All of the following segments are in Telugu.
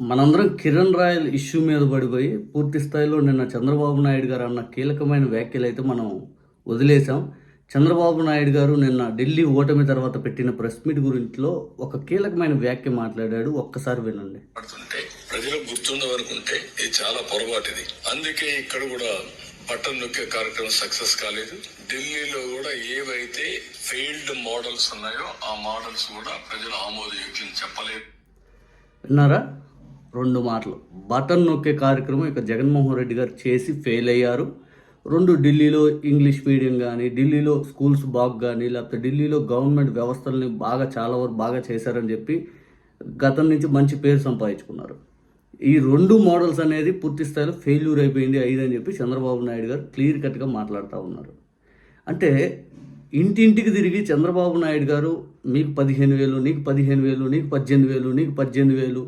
మనందరం కిరణ్ రాయల్ ఇష్యూ మీద పడిపోయి పూర్తి స్థాయిలో నిన్న చంద్రబాబు నాయుడు గారు అన్న కీలకమైన వ్యాఖ్యలు అయితే మనం వదిలేసాం చంద్రబాబు నాయుడు గారు నిన్న ఢిల్లీ ఓటమి తర్వాత పెట్టిన ప్రెస్ మీట్ గురించిలో ఒక కీలకమైన వ్యాఖ్య మాట్లాడాడు. ఒక్కసారి వినండి. ప్రజలకు గుర్తుండవనుకుంటే ఇది చాలా పొరపాటిది. అందుకే ఇక్కడ కూడా బటన్ నొక్కే కార్యక్రమం సక్సెస్ కాలేదు. ఢిల్లీలో కూడా ఏవైతే ఫెయిల్డ్ మోడల్స్ ఉన్నాయో ఆ మోడల్స్ కూడా ప్రజలు ఆమోదయోగ్యం చెప్పలేదు. విన్నారా? రెండు మాటలు. బటన్ నొక్కే కార్యక్రమం ఇక జగన్మోహన్ రెడ్డి గారు చేసి ఫెయిల్ అయ్యారు. రెండు ఢిల్లీలో ఇంగ్లీష్ మీడియం కానీ ఢిల్లీలో స్కూల్స్ బాగు కానీ లేకపోతే ఢిల్లీలో గవర్నమెంట్ వ్యవస్థల్ని బాగా చాలా వరకు బాగా చేశారని చెప్పి గతం నుంచి మంచి పేరు సంపాదించుకున్నారు. ఈ రెండు మోడల్స్ అనేది పూర్తి స్థాయిలో ఫెయిల్యూర్ అయిపోయింది అయిదని చెప్పి చంద్రబాబు నాయుడు గారు క్లియర్ కట్గా మాట్లాడుతూ ఉన్నారు. అంటే ఇంటింటికి తిరిగి చంద్రబాబు నాయుడు గారు మీకు పదిహేను వేలు నీకు పదిహేను వేలు నీకు పద్దెనిమిది వేలు నీకు పద్దెనిమిది వేలు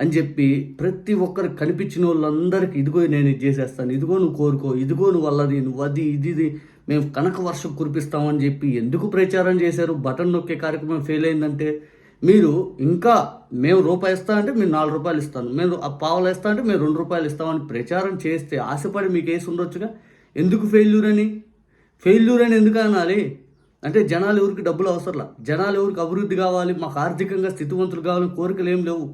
అని చెప్పి ప్రతి ఒక్కరికి కనిపించిన వాళ్ళందరికీ ఇదిగో నేను ఇది చేసేస్తాను ఇదిగో నువ్వు కోరుకో ఇదిగో నువ్వు వల్లది నువ్వు అది ఇది ఇది. మేము కనక వర్షం కురిపిస్తామని చెప్పి ఎందుకు ప్రచారం చేశారు? బటన్ నొక్కే కార్యక్రమం ఫెయిల్ అయిందంటే మీరు ఇంకా మేము రూపాయి ఇస్తా అంటే మీరు నాలుగు రూపాయలు ఇస్తాను మేము ఆ పావులు ఇస్తా అంటే మేము రెండు రూపాయలు ఇస్తామని ప్రచారం చేస్తే ఆశపడి మీకు వేసి ఉండొచ్చుగా? ఎందుకు ఫెయిల్యూర్ అని? ఫెయిల్యూర్ అని ఎందుకు అనాలి? అంటే జనాలు ఎవరికి డబ్బులు అవసరంలా? జనాలు ఎవరికి అభివృద్ధి కావాలి? మాకు ఆర్థికంగా స్థితివంతులు కావాలని కోరికలు ఏం లేవు.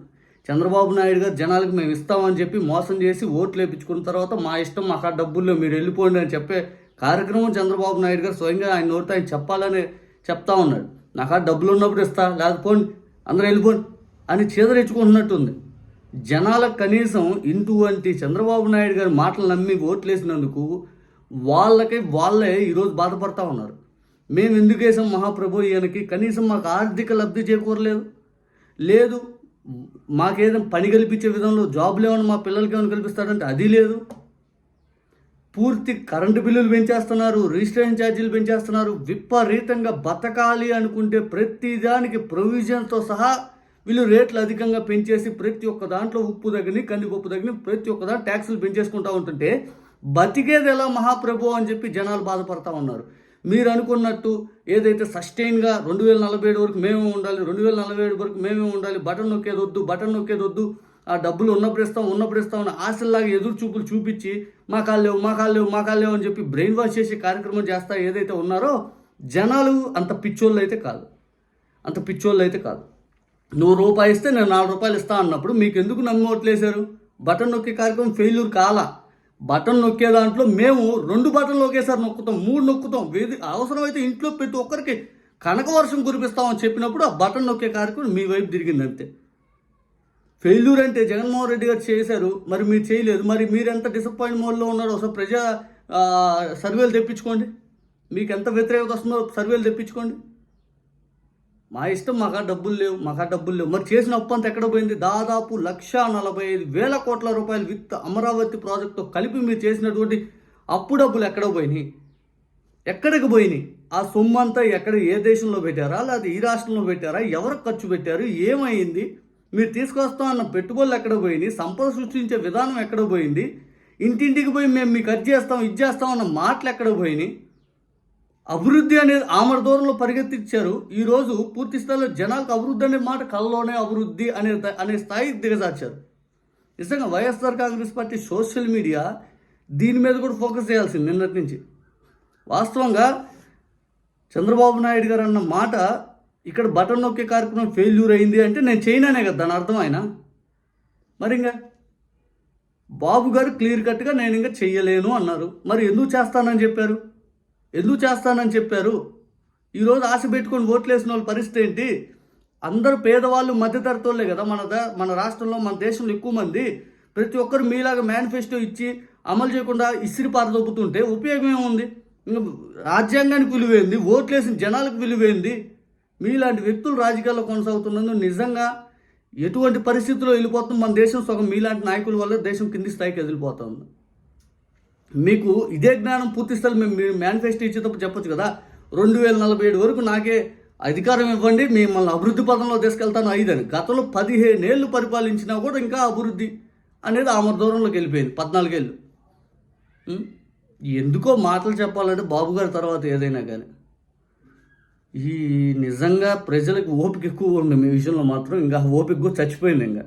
చంద్రబాబు నాయుడు గారు జనాలకు మేము ఇస్తామని చెప్పి మోసం చేసి ఓట్లు వేయించుకున్న తర్వాత మా ఇష్టం మాకు ఆ డబ్బుల్లో మీరు వెళ్ళిపోండి అని చెప్పే కార్యక్రమం చంద్రబాబు నాయుడు గారు స్వయంగా ఆయన నోటితో ఆయన చెప్పాలని చెప్తా ఉన్నాడు. నాకు ఆ డబ్బులు ఉన్నప్పుడు ఇస్తా లేకపోండి అందరూ వెళ్ళిపోండి అని చీదరించుకుంటున్నట్టుంది. జనాలకు కనీసం ఇటువంటి చంద్రబాబు నాయుడు గారి మాటలు నమ్మి ఓట్లేసినందుకు వాళ్ళకి వాళ్ళే ఈరోజు బాధపడతా ఉన్నారు. మేము ఎందుకు వేసాం మహాప్రభు ఈయనకి? కనీసం మాకు ఆర్థిక లబ్ధి చేకూరలేదు. లేదు మాకేదైనా పని కల్పించే విధంలో జాబులు ఏమైనా మా పిల్లలకి ఏమైనా కల్పిస్తారంటే అది లేదు. పూర్తి కరెంటు బిల్లులు పెంచేస్తున్నారు రిజిస్ట్రేషన్ ఛార్జీలు పెంచేస్తున్నారు విపరీతంగా బతకాలి అనుకుంటే ప్రతి దానికి ప్రొవిజన్తో సహా వీళ్ళు రేట్లు అధికంగా పెంచేసి ప్రతి ఒక్క దాంట్లో ఉప్పు దగ్గరని కందిపప్పు దగ్గరని ప్రతి ఒక్క దాంట్లో ట్యాక్సులు పెంచేసుకుంటా ఉంటుంటే బతికేది ఎలా మహాప్రభు అని చెప్పి జనాలు బాధపడతా ఉన్నారు. మీరు అనుకున్నట్టు ఏదైతే సస్టైన్గా రెండు వేల నలభై ఏడు వరకు మేమే ఉండాలి రెండు వేల నలభై ఏడు వరకు మేమే ఉండాలి బటన్ నొక్కేది వద్దు బటన్ నొక్కేది వద్దు ఆ డబ్బులు ఉన్నప్పుడు ఇస్తాం ఉన్నప్పుడు ఇస్తాం అని ఆశల్లాగా ఎదురు చూపులు చూపించి మా కాళ్ళు లేవు మా కాళ్ళు లేవు మా కాళ్ళు లేవు అని చెప్పి బ్రెయిన్ వాష్ చేసే కార్యక్రమం చేస్తా ఏదైతే ఉన్నారో జనాలు అంత పిచ్చోళ్ళు అయితే కాదు. అంత పిచ్చోళ్ళు అయితే కాదు. నువ్వు రూపాయి ఇస్తే నేను నాలుగు రూపాయలు ఇస్తా అన్నప్పుడు మీకు ఎందుకు నమ్మి బటన్ నొక్కే కార్యక్రమం ఫెయిల్యూర్ కాలా? బటన్ నొక్కే దాంట్లో మేము రెండు బటన్లు ఒకేసారి నొక్కుతాం మూడు నొక్కుతాం. వేది అవసరమైతే ఇంట్లో ప్రతి ఒక్కరికి కనక వర్షం కురిపిస్తామని చెప్పినప్పుడు ఆ బటన్ నొక్కే కార్యక్రమం మీ వైపు తిరిగింది అంతే. ఫెయిల్యూర్ అంటే జగన్మోహన్ రెడ్డి గారు చేశారు మరి మీరు చేయలేదు. మరి మీరు ఎంత డిసప్పాయింట్ మోడ్లో ఉన్నారో ఒకసారి ప్రజా సర్వేలు తెప్పించుకోండి. మీకు ఎంత వ్యతిరేకత వస్తుందో సర్వేలు తెప్పించుకోండి. మా ఇష్టం మాకు డబ్బులు లేవు మాకు డబ్బులు లేవు. మరి చేసిన అప్పు అంతా ఎక్కడ పోయింది? దాదాపు లక్ష నలభై ఐదు వేల కోట్ల రూపాయలు విత్ అమరావతి ప్రాజెక్టుతో కలిపి మీరు చేసినటువంటి అప్పు డబ్బులు ఎక్కడ పోయినాయి? ఎక్కడికి పోయినాయి? ఆ సొమ్ము అంతా ఎక్కడ ఏ దేశంలో పెట్టారా? లేదా ఈ రాష్ట్రంలో పెట్టారా? ఎవరు ఖర్చు పెట్టారు? ఏమైంది? మీరు తీసుకొస్తాం అన్న పెట్టుబడులు ఎక్కడ పోయినాయి? సంపద సృష్టించే విధానం ఎక్కడ పోయింది? ఇంటింటికి పోయి మేము మీకు అది చేస్తాం ఇది చేస్తాం అన్న మాటలు ఎక్కడ పోయినాయి? అభివృద్ధి అనేది ఆమర దూరంలో పరిగెత్తించారు ఈరోజు పూర్తి స్థాయిలో జనాలకు అభివృద్ధి అనే మాట కళ్ళలోనే అభివృద్ధి అనే అనే స్థాయికి దిగజార్చారు. నిజంగా YSR Congress party social media దీని మీద కూడా ఫోకస్ చేయాల్సింది నిన్నటి నుంచి. వాస్తవంగా చంద్రబాబు నాయుడు గారు అన్న మాట ఇక్కడ బటన్ నొక్కే కార్యక్రమం ఫెయిల్యూర్ అయింది అంటే నేను చేయనానే కదా దాని అర్థం ఆయన? మరి ఇంకా? బాబు గారు క్లియర్ కట్గా నేను ఇంకా చెయ్యలేను అన్నారు. మరి ఎందుకు చేస్తానని చెప్పారు? ఎందుకు చేస్తానని చెప్పారు? ఈరోజు ఆశ పెట్టుకొని ఓట్లేసిన వాళ్ళ పరిస్థితి ఏంటి? అందరూ పేదవాళ్ళు మధ్యతరతోళ్ళే కదా మన ద- మన రాష్ట్రంలో మన దేశంలో ఎక్కువ మంది. ప్రతి ఒక్కరు మీలాగా మేనిఫెస్టో ఇచ్చి అమలు చేయకుండా ఇసిరి పారదొప్పుతుంటే ఉపయోగం ఏముంది? రాజ్యాంగానికి విలువైంది? ఓట్లేసిన జనాలకు విలువైంది? మీలాంటి వ్యక్తులు రాజకీయాల్లో కొనసాగుతున్నందుకు నిజంగా ఎటువంటి పరిస్థితుల్లో వెళ్ళిపోతుంది మన దేశం సగం మీలాంటి నాయకుల వల్ల దేశం కింది స్థాయికి వెళ్ళిపోతుంది మీకు ఇదే జ్ఞానం పూర్తి స్థాయి మేము మీరు మేనిఫెస్టో ఇచ్చేటప్పుడు చెప్పొచ్చు కదా. రెండు వేల నలభై ఏడు వరకు నాకే అధికారం ఇవ్వండి మిమ్మల్ని అభివృద్ధి పదంలో తీసుకెళ్తాను ఐదని. గతంలో పదిహేను ఏళ్ళు పరిపాలించినా కూడా ఇంకా అభివృద్ధి అనేది ఆమె దూరంలోకి వెళ్ళిపోయింది పద్నాలుగేళ్ళు. ఎందుకో మాటలు చెప్పాలంటే బాబు గారి తర్వాత ఏదైనా కానీ. ఈ నిజంగా ప్రజలకు ఓపిక ఎక్కువ ఉండే మీ విషయంలో మాత్రం ఇంకా ఓపిక కూడా చచ్చిపోయింది ఇంకా.